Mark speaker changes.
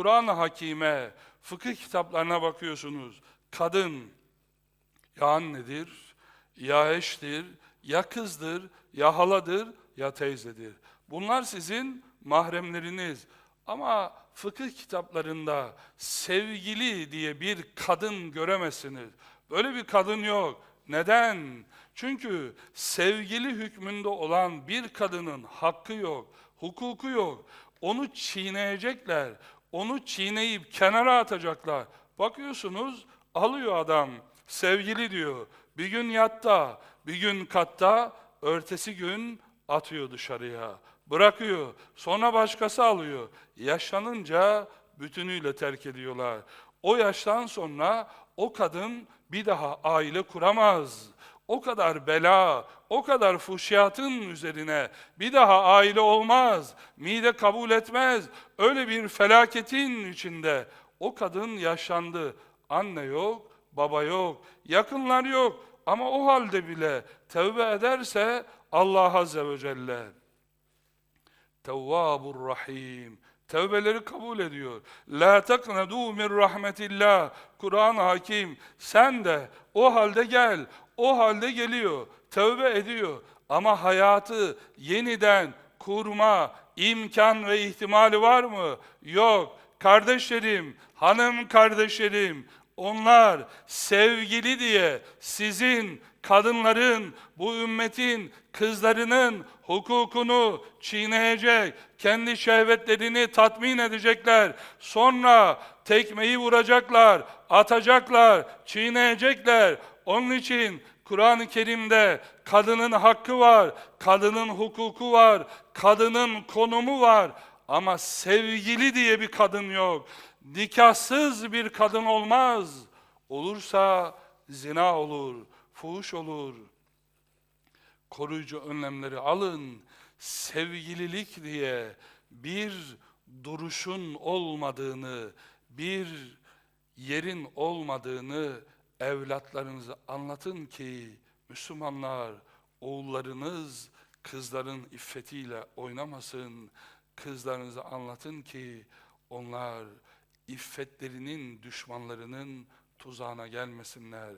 Speaker 1: Kur'an-ı Hakime, fıkıh kitaplarına bakıyorsunuz. Kadın ya annedir, ya eştir, ya kızdır, ya haladır, ya teyzedir. Bunlar sizin mahremleriniz. Ama fıkıh kitaplarında sevgili diye bir kadın göremezsiniz. Böyle bir kadın yok. Neden? Çünkü sevgili hükmünde olan bir kadının hakkı yok, hukuku yok. Onu çiğneyecekler, onu çiğneyip kenara atacaklar. Bakıyorsunuz alıyor adam, sevgili diyor. Bir gün yatta, bir gün katta, örtesi gün atıyor dışarıya. Bırakıyor, sonra başkası alıyor. Yaşlanınca bütünüyle terk ediyorlar. O yaştan sonra o kadın bir daha aile kuramaz. O kadar bela, o kadar fuhşiyatın üzerine bir daha aile olmaz. Mide kabul etmez. Öyle bir felaketin içinde o kadın yaşlandı. Anne yok, baba yok, yakınlar yok. Ama o halde bile tevbe ederse Allah Azze ve Celle Tevvabur Rahim. Tevbeleri kabul ediyor. La taknadu min rahmetillah. Kur'an hakim. Sen de o halde gel. O halde geliyor. Tevbe ediyor. Ama hayatı yeniden kurma imkan ve ihtimali var mı? Yok. Kardeşlerim, hanım kardeşlerim, onlar sevgili diye sizin kadınların, bu ümmetin kızlarının hukukunu çiğneyecek, kendi şehvetlerini tatmin edecekler. Sonra tekmeyi vuracaklar, atacaklar, çiğneyecekler. Onun için Kur'an-ı Kerim'de kadının hakkı var, kadının hukuku var, kadının konumu var. Ama sevgili diye bir kadın yok. Nikahsız bir kadın olmaz. Olursa zina olur, fuhuş olur. Koruyucu önlemleri alın. Sevgililik diye bir duruşun olmadığını, bir yerin olmadığını evlatlarınıza anlatın ki Müslümanlar oğullarınız kızların iffetiyle oynamasın. Kızlarınıza anlatın ki onlar iffetlerinin düşmanlarının tuzağına gelmesinler.